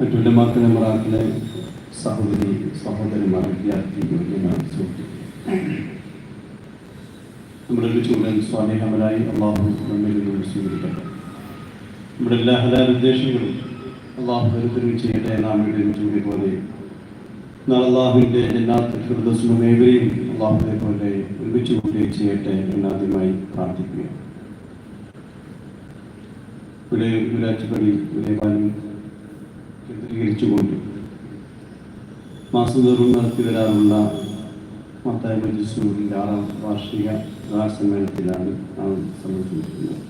മറ്റുള്ള മക്കളെ മറാക്കളെ സഹോദരി സഹോദരന്മാർ വിദ്യാർത്ഥി നമ്മുടെ ഒരു ചൂടൻ സ്വാമി ഹമലായി അള്ളാഹു നിന്ന് സ്വീകരിക്കട്ടെ. നമ്മുടെ എല്ലാ ഹലാൽ ഉദ്ദേശങ്ങളും അള്ളാഹു കരുത്തരും ചെയ്യട്ടെ നാം ചൂടി പോലെ. എന്നാൽ അള്ളാഹുവിന്റെ എല്ലാ ഹൃദസ്സും ഏവരെയും അള്ളാഹുവിനെ പോലെ ഒരുമിച്ച് കൂട്ടുകയും ചെയ്യട്ടെ എന്നാദ്യമായി പ്രാർത്ഥിക്കുക ഇവിടെ വിരാറ്റുപടി ദേവാലയം കേന്ദ്രീകരിച്ചുകൊണ്ട് മാസതോറും നടത്തി വരാറുള്ള മത്തായ മജിസ്യൂരിന്റെ ആറാം വാർഷിക സമ്മേളനത്തിലാണ് നാം സംബന്ധിച്ചിരിക്കുന്നത്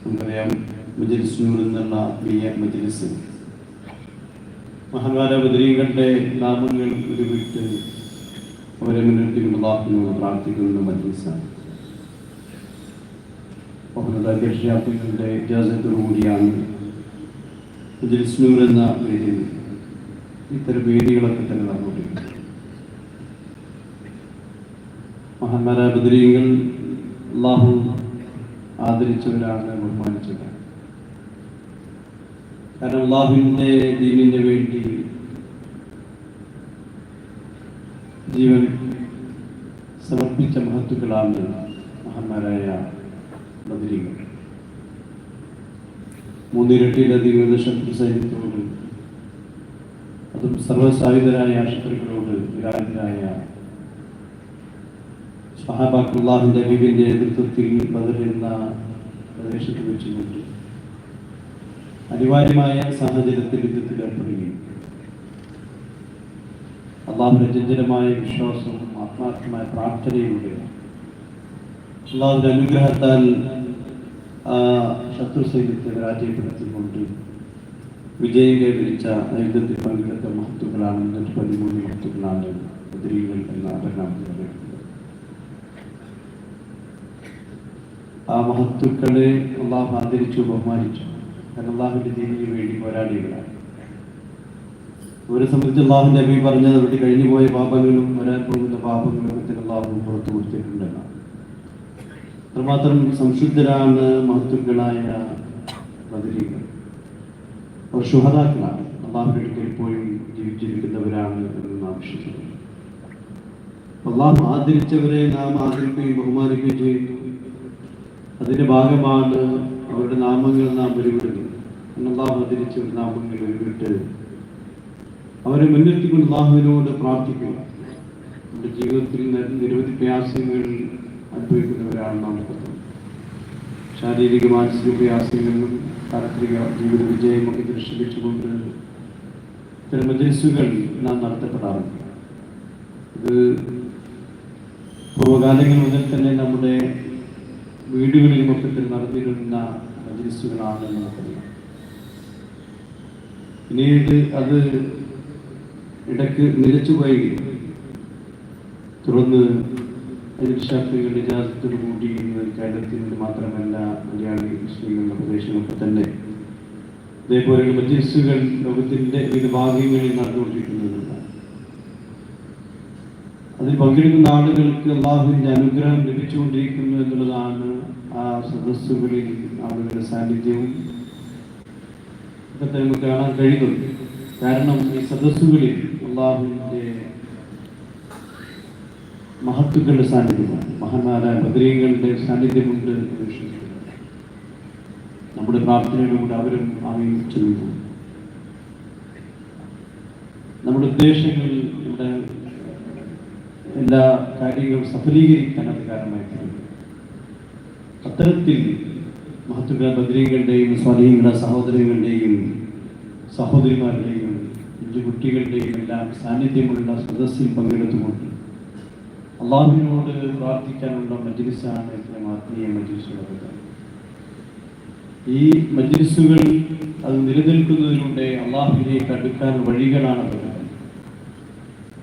നമുക്കറിയാം മജലിസ്നൂർ എന്നുള്ള ആത്മീയ മജലിസ് മഹാന്മാര ബദരീകളുടെ നാമങ്ങൾ ഉരുവിട്ട് അവരെ അള്ളാഹിനോട് പ്രാർത്ഥിക്കുന്ന മജലിസാണ് ബഹുമത അധ്യക്ഷയാത്രികളുടെ ഇജാസത്തോടുകൂടിയാണ് മജലിസ്നൂർ എന്ന വേദിയിൽ ഇത്തരം വേദികളൊക്കെ തന്നെ നടന്നുകൊണ്ടിരിക്കുന്നത്. മഹാന്മാരായ ബദ്രീങ്ങൾ അള്ളാഹു ആദരിച്ചവരാണ് ബഹുമാനിച്ചവരാണ് കാരണം അള്ളാഹുവിന്റെ ദീനിന് വേണ്ടി ജീവൻ സമർപ്പിച്ച മഹത്തുക്കളാണ് മഹാന്മാരായ മൂന്നിരട്ടിയിലധികം ശത്രു സൈന്യത്തോട് അതും സർവസായുധരായ ശത്രുക്കളോട് വിരാജിതരായ സഹാബാക്കുള്ളാഹിന്റെ ഹബീബിന്റെ നേതൃത്വത്തിൽ ബദലെന്ന പ്രദേശത്ത് വെച്ചുകൊണ്ട് അനിവാര്യമായ സാഹചര്യത്തിൽ യുദ്ധത്തിൽ ഏർപ്പെടുകയും അള്ളാഹുവിന്റെ ചഞ്ചലമായ വിശ്വാസവും ആത്മാർത്ഥമായ പ്രാർത്ഥനയിലൂടെ അള്ളാഹുവിന്റെ അനുഗ്രഹത്താൽ ആ ശത്രു സൈന്യത്തെ പരാജയപ്പെടുത്തിക്കൊണ്ട് വിജയം കൈവരിച്ച യുദ്ധത്തിൽ പങ്കെടുത്ത മഹത്തുക്കളാണ് മുന്നൂറ്റി പതിമൂന്ന് മഹത്തുക്കളാണ് ബദ്രീകൾ എന്ന പരിണാമത്തിൽ ആ മഹത്തുക്കളെ അള്ളാഹു ആദരിച്ചു ബഹുമാനിച്ചു. കാരണം അള്ളാഹുവിന്റെ ദീനിക്ക് വേണ്ടി പോരാടികളാണ് അവരെ സംബന്ധിച്ച് അള്ളാഹുവിന്റെ അഭി പറഞ്ഞത് അവിടെ കഴിഞ്ഞുപോയ പാപങ്ങളും വരാൻ പോകുന്ന പാപങ്ങളും അള്ളാഹു പുറത്തു കൊടുത്തിട്ടുണ്ടെന്നാണ്. അത്രമാത്രം സംശുദ്ധരാണ് മഹത്തുക്കളായ ബദരീകൾ. അവർ ശുഹതാക്കളാണ് അള്ളാഹുവിന്റെ അടുക്കൽ പോയും ജീവിച്ചിരിക്കുന്നവരാണ് എന്ന് നാം വിശ്വസിക്കുന്നു. അള്ളാഹു ആദരിച്ചവരെ നാം ആദരിക്കുകയും ബഹുമാനിക്കുകയും ചെയ്യുന്നു. അതിന്റെ ഭാഗമാണ് അവരുടെ നാമങ്ങൾ നാം ഉരുവിടുന്നത് അള്ളാഹു ആദരിച്ച ഒരു നാമങ്ങൾ വെളിവിട്ട് അവരെ മുന്നിട്ടുകൊണ്ട് അള്ളാഹുവിനോട് പ്രാർത്ഥിക്കുക നമ്മുടെ ജീവിതത്തിൽ നിരവധി പ്രയാസങ്ങൾ അനുഭവിക്കുന്നവരാണ് നാം ശാരീരിക മാനസിക പ്രയാസങ്ങളിലും താന്ത്രിക ജീവിത വിജയമൊക്കെ ദൃഷ്ടിപ്പിച്ചുകൊണ്ട് ഇത്തരം മജലിസുകൾ നാം നടത്തപ്പെടാറുണ്ട്. ഇത് പൂർവകാലങ്ങൾ മുതൽ തന്നെ നമ്മുടെ വീടുകളിൽ മൊത്തത്തിൽ നടന്നിരുന്ന മജലിസുകളാണ് നമുക്കറിയാം. പിന്നീട് അത് ഇടയ്ക്ക് നിലച്ചുപോയി തുടർന്ന് അതിർശാസ്ത്രികളുടെ ഇജാസത്തോടു കൂടി ഇന്ന് കേരളത്തിൽ മാത്രമല്ല മലയാളി മുസ്ലിങ്ങളുടെ പ്രദേശങ്ങളൊക്കെ തന്നെ. ഇതേപോലെയുള്ള മജീസുകൾ ലോകത്തിന്റെ വിവിധ ഭാഗങ്ങളിൽ നടന്നുകൊണ്ടിരിക്കുന്നതാണ് അതിൽ പങ്കെടുക്കുന്ന ആളുകൾക്ക് അള്ളാഹുവിന്റെ അനുഗ്രഹം ലഭിച്ചുകൊണ്ടിരിക്കുന്നു എന്നുള്ളതാണ് ആ സദസ്സുകളിൽ ആളുകളുടെ സാന്നിധ്യവും. ഒക്കെ നമുക്ക് കാണാൻ കഴിയുന്നുണ്ട്. കാരണം ഈ സദസ്സുകളിൽ അള്ളാഹുവിന്റെ മഹത്തുക്കളുടെ സാന്നിധ്യമാണ് മഹാന്മാരായ ഭദ്രീകളുടെ സാന്നിധ്യമുണ്ട് എന്ന് നമ്മുടെ കൂടെ അവരും ആമയും നമ്മുടെ ഉദ്ദേശങ്ങളിൽ നമ്മുടെ എല്ലാ കാര്യങ്ങളും സഫലീകരിക്കാൻ അത് കാരണമായി അത്തരത്തിൽ മഹത്തുക്കള ബദ്രീകളുടെയും സ്വാധീനങ്ങളുടെ സഹോദരങ്ങളുടെയും സഹോദരിമാരുടെയും കുട്ടികളുടെയും എല്ലാം സാന്നിധ്യമുള്ള സദസ്സിൽ പങ്കെടുത്തുകൊണ്ട് അള്ളാഹുവിനോട് പ്രാർത്ഥിക്കാനുള്ള മജ്ലിസാണ് ഇത്രയും ആത്മീയ മജ്ലിസുള്ളത് ഈ മജ്ലിസുകൾ അത് നിലനിൽക്കുന്നതിലൂടെ അള്ളാഹുവിലേക്ക് അടുക്കാൻ വഴികളാണ് അതൊക്കെ.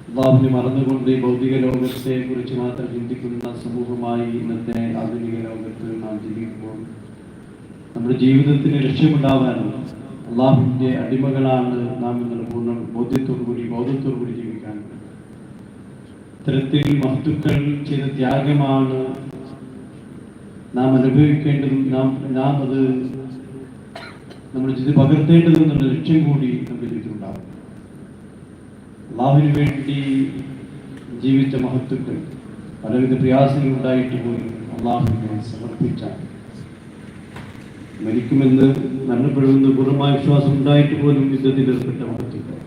അള്ളാഹുവിനെ മറന്നുകൊണ്ട് ഭൗതിക ലോകത്തെ കുറിച്ച് മാത്രം ചിന്തിക്കുന്ന സമൂഹമായി ഇന്നത്തെ ആധുനിക ലോകത്ത് നാം ജീവിക്കുമ്പോൾ നമ്മുടെ ജീവിതത്തിന് ലക്ഷ്യമുണ്ടാവാനും അള്ളാഹുവിന്റെ അടിമകളാണ് നാം എന്നുള്ള പൂർണ ബോധ്യത്തോടു കൂടി ബോധത്തോടു കൂടി ജീവിക്കാൻ ഇത്തരത്തിൽ മഹത്തുക്കൾ ചെയ്ത ത്യാഗമാണ് നാം അനുഭവിക്കേണ്ടതും നാം നാം അത് നമ്മുടെ ജീവിതം പകർത്തേണ്ടതും എന്നുള്ള ലക്ഷ്യം കൂടി നമ്മുടെ ജീവിതത്തിലുണ്ടാകും അള്ളാഹുവിന് വേണ്ടി ജീവിച്ച മഹത്വക്കൾ പലവിധ പ്രയാസങ്ങൾ ഉണ്ടായിട്ട് പോലും അള്ളാഹുവിനെ സമർപ്പിച്ച മരിക്കുമെന്ന് മരണപ്പെടുമെന്ന് പൂർണമായ വിശ്വാസം ഉണ്ടായിട്ട് പോലും യുദ്ധത്തിൽ ഏർപ്പെട്ട മഹത്വത്തിൽ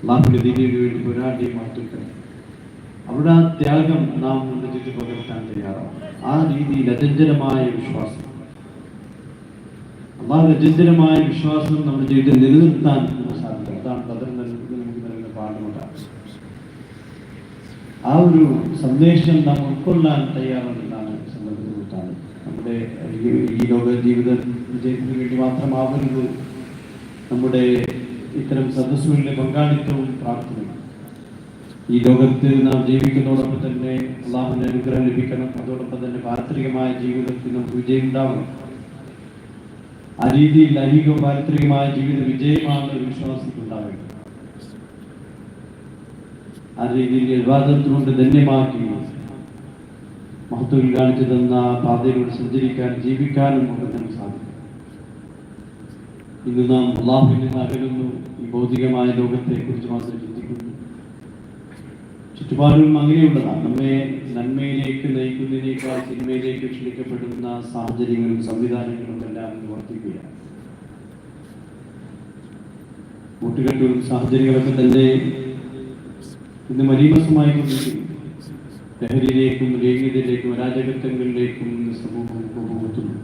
അള്ളാഹുവിന്റെ ദീപിക വേണ്ടി പോരാടിയ മഹത്വത്തിൽ അവിടെ ആ ത്യാഗം നാം ജീവിതത്തിൽ പകർത്താൻ തയ്യാറാണ്. ആ രീതിയിൽ അചഞ്ചലമായ വിശ്വാസം. അള്ളാഹു അചഞ്ചലമായ വിശ്വാസം നമ്മുടെ ജീവിതത്തിൽ നിലനിർത്താൻ സാധിക്കും അതാണ് പാഠമുണ്ടാകും ആ ഒരു സന്ദേശം നാം ഉൾക്കൊള്ളാൻ തയ്യാറാണെന്നാണ് സന്ദർഭത്തിലാണ് നമ്മുടെ ഈ- ലോക ജീവിത വിജയത്തിന് വേണ്ടി മാത്രമാവരുത്. നമ്മുടെ ഇത്തരം സദസ്സുകളിലെ പങ്കാളിത്തവും പ്രാർത്ഥനയും ഈ ലോകത്തിൽ നാം ജീവിക്കുന്നതോടൊപ്പം തന്നെ അള്ളാഹുവിന്റെ അനുഗ്രഹം ലഭിക്കണം. അതോടൊപ്പം തന്നെ പാരത്രികമായ ജീവിതത്തിൽ നമുക്ക് വിജയം ഉണ്ടാവണം. ആ രീതിയിൽ ലൈംഗിക പാരത്രികമായ ജീവിത വിജയമാണെന്ന് ഒരു വിശ്വാസത്തിലുണ്ടാവുക ആ രീതിയിൽ വിവാദത്തിൽ കൊണ്ട് ധന്യമാക്കി മഹത്വം കാണിച്ചു തന്ന പാതയിലൂടെ സഞ്ചരിക്കാൻ ജീവിക്കാനും നമുക്ക് സാധിക്കും. ഇന്ന് നാം അള്ളാഹുവിൽ നിന്ന് അകലുന്നു. ഈ ഭൗതികമായ ലോകത്തെ കുറിച്ച് മാത്രം ചിന്തിക്കുന്നു. ചുറ്റുപാടും അങ്ങനെയുള്ളതാണ്. നമ്മെ നന്മയിലേക്ക് നയിക്കുന്നതിനേക്കാൾ തിന്മയിലേക്ക് ക്ഷണിക്കപ്പെടുന്ന സാഹചര്യങ്ങളും സംവിധാനങ്ങളും എല്ലാം വർദ്ധിക്കുകയാണ് കൂട്ടുകെട്ടുകളും സാഹചര്യങ്ങളൊക്കെ തന്നെ ഇന്ന് മലീമസമായി ലഹരിയിലേക്കും ലൈംഗികതയിലേക്കും അരാജകത്വങ്ങളിലേക്കും ഇന്ന് സമൂഹം പോകുന്നു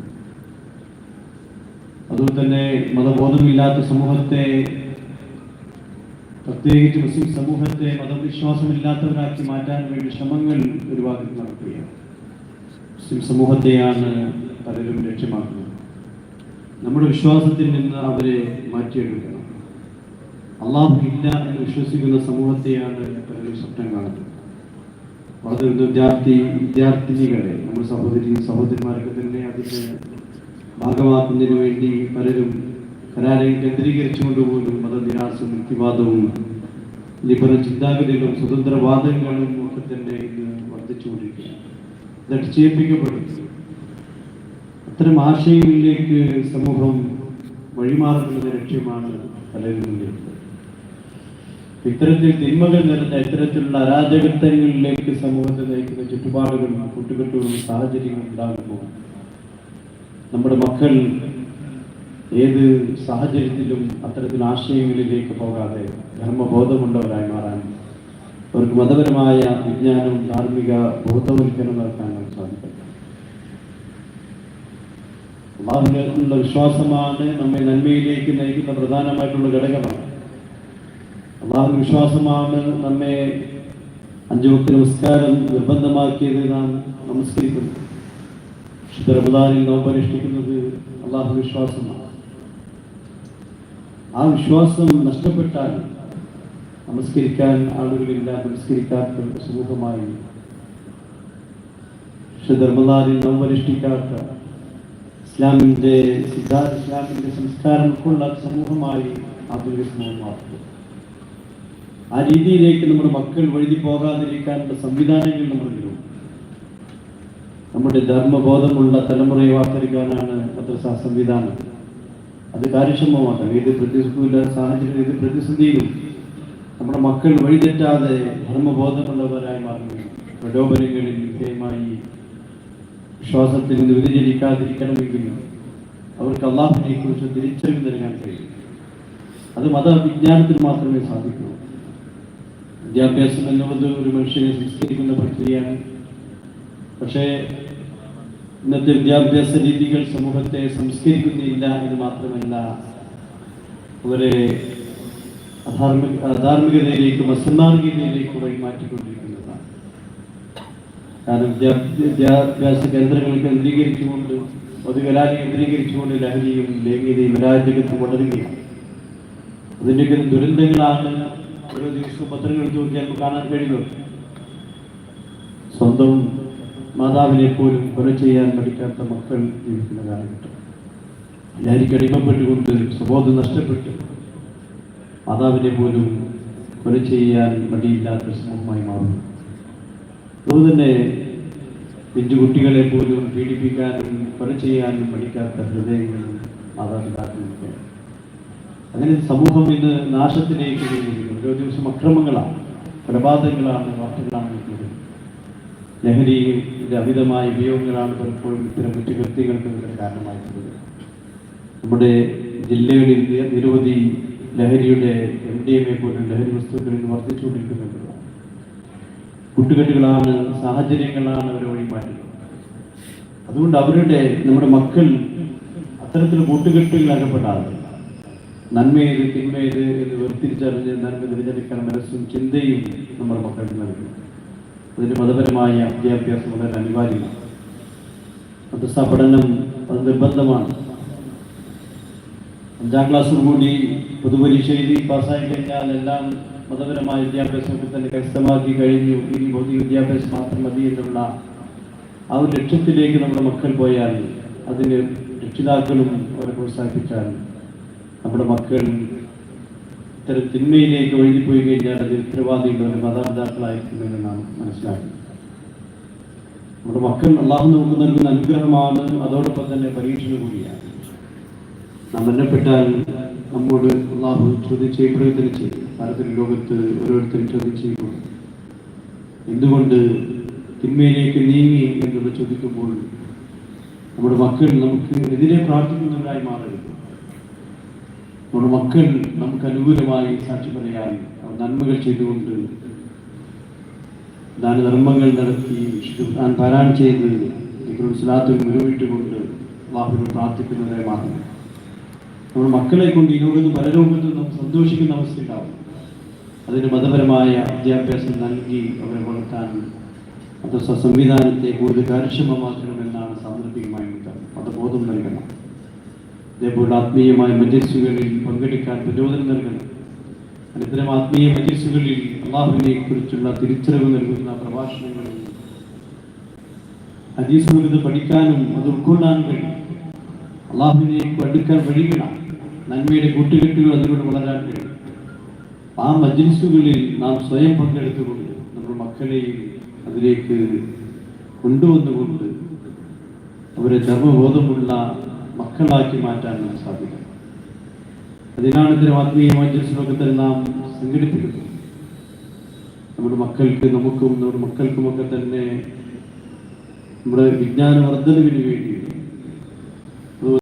അതുകൊണ്ട് തന്നെ മതബോധമില്ലാത്ത സമൂഹത്തെ പ്രത്യേകിച്ച് മുസ്ലിം സമൂഹത്തെ മതവിശ്വാസമില്ലാത്തവരാക്കി മാറ്റാൻ വേണ്ടി ശ്രമങ്ങൾ ഒരു ഭാഗത്ത് നടക്കുകയാണ്. മുസ്ലിം സമൂഹത്തെയാണ് പലരും ലക്ഷ്യമാക്കുന്നത്. നമ്മുടെ വിശ്വാസത്തിൽ നിന്ന് അവരെ മാറ്റിയെടുക്കണം. അള്ളാഹു ഇല്ല എന്ന് വിശ്വസിക്കുന്ന സമൂഹത്തെയാണ് പലരും സ്വപ്നം കാണുന്നത്. വളരെ വിദ്യാർത്ഥി വിദ്യാർത്ഥിനികളെ നമ്മുടെ സഹോദരി സഹോദരിമാരൊക്കെ തന്നെ അതിന്റെ ഭാഗമാക്കുന്നതിന് വേണ്ടി പലരും കലാലയം കേന്ദ്രീകരിച്ചുകൊണ്ട് പോലും മതനിരാശം യുക്തിവാദവും ലിബറൽ ചിന്താഗതികളും സ്വതന്ത്രവാദങ്ങളും ഒക്കെ തന്നെ ഇന്ന് വർദ്ധിച്ചുകൊണ്ടിരിക്കുകയാണ്. അത്തരം ആശയങ്ങളിലേക്ക് സമൂഹം വഴിമാറുന്നത് ലക്ഷ്യമാണ് പലരും മുന്നിലുള്ളത് ഇത്തരത്തിൽ തിന്മകൾ നിറഞ്ഞ ഇത്തരത്തിലുള്ള അരാജകത്വങ്ങളിലേക്ക് സമൂഹത്തെ നയിക്കുന്ന ചുറ്റുപാടുകളും കൂട്ടുകെട്ടുകളും സാഹചര്യങ്ങളും ഉണ്ടാകുമ്പോൾ നമ്മുടെ മക്കൾ ഏത് സാഹചര്യത്തിലും അത്തരത്തിൽ ആശയങ്ങളിലേക്ക് പോകാതെ ധർമ്മബോധമുള്ളവരായി മാറാൻ അവർക്ക് മതപരമായ വിജ്ഞാനവും ധാർമ്മിക ബോധവൽക്കരണം നടത്താൻ നമുക്ക് സാധിക്കും. അള്ളാഹുവിനുള്ള വിശ്വാസമാണ് നമ്മെ നന്മയിലേക്ക് നയിക്കുന്ന പ്രധാനമായിട്ടുള്ള ഘടകമാണ്. അള്ളാഹു വിശ്വാസമാണ് നമ്മെ അഞ്ചു വക്ത നമസ്കാരം നിർബന്ധമാക്കിയത് നാം നമസ്കരിക്കുന്നു ശുദ്ധ റമദാനിൽ നോമ്പ് അനുഷ്ഠിക്കുന്നത് അള്ളാഹു വിശ്വാസമാണ്. ആ വിശ്വാസം നഷ്ടപ്പെട്ടാൽ നമസ്കരിക്കാൻ ആളുകളില്ല നമസ്കരിക്കാത്ത സമൂഹമായി. പക്ഷെ ധർമ്മദാനിൽ നാം അനുഷ്ഠിക്കാത്ത ഇസ്ലാമിന്റെ സിദ്ധാർത്ഥ ഇസ്ലാമിന്റെ സംസ്കാരം ഉൾക്കൊള്ളാത്ത സമൂഹമായി ആധുനിക സമൂഹം മാറുന്നു. ആ രീതിയിലേക്ക് നമ്മുടെ മക്കൾ വഴുതി പോകാതിരിക്കാനുള്ള സംവിധാനങ്ങൾ നമ്മളിലും നമ്മുടെ ധർമ്മബോധമുള്ള തലമുറയെ വാർത്തെടുക്കാനാണ് അത്ര സംവിധാനം. അത് കാര്യക്ഷമമാണ് ഏത് പ്രതിസന്ധിയില്ലാത്ത സാഹചര്യം ഏത് പ്രതിസന്ധിയിലും നമ്മുടെ മക്കൾ വഴിതെറ്റാതെ ധർമ്മബോധമുള്ളവരായി മാറുന്നു. പ്രലോഭനങ്ങളിൽ വിധേയമായി വിശ്വാസത്തിൽ നിന്ന് വ്യതിചരിക്കാതിരിക്കണമെങ്കിൽ അവർക്ക് അള്ളാഹുവിനെ കുറിച്ച് തിരിച്ചറിവ് നൽകാൻ കഴിയും. അത് മതവിജ്ഞാനത്തിന് മാത്രമേ സാധിക്കൂ. വിദ്യാഭ്യാസം എന്നുള്ളത് ഒരു മനുഷ്യനെ സംസ്കരിക്കുന്ന പ്രക്രിയയാണ്. പക്ഷേ ഇന്നത്തെ വിദ്യാഭ്യാസ രീതികൾ സമൂഹത്തെ സംസ്കരിക്കുന്നില്ല എന്ന് മാത്രമല്ല അവരെ അധാർമിക അധാർമികതയിലേക്കും അസന്മാർഗീയതയിലേക്കും മാറ്റിക്കൊണ്ടിരിക്കുന്നതാണ്. കാരണം വിദ്യാ- വിദ്യാഭ്യാസ കേന്ദ്രങ്ങൾ കേന്ദ്രീകരിച്ചുകൊണ്ട് പൊതുകലാലയം കേന്ദ്രീകരിച്ചുകൊണ്ട് ലഹരിയും ലൈംഗികതയും അരാജകത്വം വളരുകയാണ്. അതിന്റെയൊക്കെ ദുരന്തങ്ങളാണ് ഓരോ ദിവസവും പത്രങ്ങൾ നോക്കിയാൽ കാണാൻ കഴിയുന്നത്. സ്വന്തം മാതാവിനെ പോലും കൊല ചെയ്യാൻ പഠിക്കാത്ത മക്കൾ ജീവിക്കുന്ന കാലഘട്ടം. ലഹരിക്ക് അടിമപ്പെട്ടുകൊണ്ട് സ്വബോധം നഷ്ടപ്പെട്ട്. മാതാവിനെ പോലും കൊല ചെയ്യാൻ മടിയില്ലാത്ത സമൂഹമായി മാറുന്നു. തന്നെ പിഞ്ചു കുട്ടികളെ പോലും പീഡിപ്പിക്കാനും കൊല ചെയ്യാനും പഠിക്കാത്ത ഹൃദയങ്ങൾ മാതാപിതാക്കളുമൊക്കെ അങ്ങനെ സമൂഹം ഇന്ന് നാശത്തിലേക്ക് ഓരോ ദിവസം അക്രമങ്ങളാണ് കൊലപാതകങ്ങളാണ് വാർത്തകളാണ് ലഹരിയുടെ അമിതമായ ഉപയോഗങ്ങളാണ് പലപ്പോഴും ഇത്തരം കുറ്റകൃത്യങ്ങൾക്ക് കാരണമായിട്ടുള്ളത്. നമ്മുടെ ജില്ലകളിൽ നിരവധി ലഹരിയുടെ എം ഡി എം എ പോലും ലഹരി വസ്തുക്കൾ ഇന്ന് വർദ്ധിച്ചുകൊണ്ടിരിക്കുന്നുണ്ട്. സാഹചര്യങ്ങളാണ് അവരെ വഴിമാറ്റുന്നത് അതുകൊണ്ട് അവരുടെ നമ്മുടെ മക്കൾ അത്തരത്തിൽ കൂട്ടുകെട്ടുകളിൽ അകപ്പെടാതെ നന്മയേത് തിന്മയേത് എന്ന് വേർതിരിച്ചറിഞ്ഞ് നന്മ തിരഞ്ഞെടുക്കാൻ മനസ്സും ചിന്തയും നമ്മുടെ മക്കൾക്ക് നൽകുന്നു. അതിന് മതപരമായ വിദ്യാഭ്യാസം വളരെ അനിവാര്യമാണ്. മദ്രസ പഠനം അത് നിർബന്ധമാണ്. അഞ്ചാം ക്ലാസ്സോടുകൂടി പൊതുപരീക്ഷ എഴുതി പാസ്സായി കഴിഞ്ഞാൽ എല്ലാം മതപരമായ വിദ്യാഭ്യാസമൊക്കെ തന്നെ കരസ്ഥമാക്കി കഴിഞ്ഞു ഇനി ഭൗതിക വിദ്യാഭ്യാസം മാത്രം മതി എന്നുള്ള ആ ഒരു ലക്ഷ്യത്തിലേക്ക് നമ്മുടെ മക്കൾ പോയാൽ അതിന് രക്ഷിതാക്കളും അവരെ പ്രോത്സാഹിപ്പിച്ചാൽ നമ്മുടെ മക്കൾ ഇത്തരം തിന്മയിലേക്ക് ഒഴുകിപ്പോയി കഴിഞ്ഞാൽ അതിൽ ഉത്തരവാദികളുടെ മാതാപിതാക്കളായിരിക്കുമെന്ന് നാം മനസ്സിലാക്കുന്നു നമ്മുടെ മക്കൾ അള്ളാഹു നമുക്ക് നൽകുന്ന അനുഗ്രഹമാണ്. അതോടൊപ്പം തന്നെ പരീക്ഷണം കൂടിയാണ്. നാം മരണപ്പെട്ടാൽ നമ്മോട് അള്ളാഹു ചോദ്യം ചെയ്യപ്പെടുകയും ചെയ്യും ഭാരതീയ ലോകത്ത് ഓരോരുത്തരും ചെയ്യപ്പെടും എന്തുകൊണ്ട് തിന്മയിലേക്ക് നീങ്ങി എന്നുള്ളത് ചോദിക്കുമ്പോൾ നമ്മുടെ മക്കൾ നമുക്ക് എതിരെ പ്രാർത്ഥിക്കുന്നവരായി മാറരുത്. നമ്മുടെ മക്കൾ നമുക്ക് അനുകൂലമായി സാക്ഷി പറയാൻ നന്മകൾ ചെയ്തുകൊണ്ട് ദാനധർമ്മങ്ങൾ നടത്തി ഖുർആൻ പാരായണം ചെയ്ത് സ്വലാത്തും മുഴുവിട്ടുകൊണ്ട് അള്ളാഹുവിനോട് പ്രാർത്ഥിക്കുന്നവരെ മാത്രം. നമ്മുടെ മക്കളെ കൊണ്ട് ഈ ലോകത്ത് പല ലോകത്തും നാം സന്തോഷിക്കുന്ന അവസ്ഥ ഉണ്ടാവും. അതിന് മതപരമായ വിദ്യാഭ്യാസം നൽകി അവരെ വളർത്താൻ മദ്രസ സംവിധാനത്തെ കൂടുതൽ കാര്യക്ഷമമാക്കണമെന്നാണ് അതേപോലെ ആത്മീയമായ മജസ്സുകളിൽ പങ്കെടുക്കാൻ പ്രചോദനം നൽകണം അനന്തരം ആത്മീയ മജസ്സുകളിൽ അള്ളാഹുവിനെ കുറിച്ചുള്ള തിരിച്ചറിവ് നൽകുന്ന പ്രഭാഷണങ്ങളും ഹദീസുകൾ പഠിക്കാനും അത് ഉൾക്കൊള്ളാൻ കഴിയും. അള്ളാഹുവിനെ അടുക്കാൻ കഴിയണം നന്മയുടെ കൂട്ടുകെട്ടുകൾ അതിലൂടെ വളരാൻ കഴിയും. ആ മജ്ലിസുകളിൽ നാം സ്വയം പങ്കെടുത്തുകൊണ്ട് നമ്മുടെ മക്കളെയും അതിലേക്ക് കൊണ്ടുവന്നുകൊണ്ട് അവരെ ധർമ്മബോധമുള്ള മക്കളാക്കി മാറ്റാൻ നമുക്ക് സാധിക്കും അതിനാണ് ഇത്തരം ആത്മീയ മജ്ലിസുകളൊക്കെ തന്നെ നാം സംഘടിപ്പിക്കുന്നത്. നമ്മുടെ മക്കൾക്ക് നമുക്കും നമ്മുടെ മക്കൾക്കുമൊക്കെ തന്നെ നമ്മുടെ വിജ്ഞാനവർദ്ധനവിന് വേണ്ടി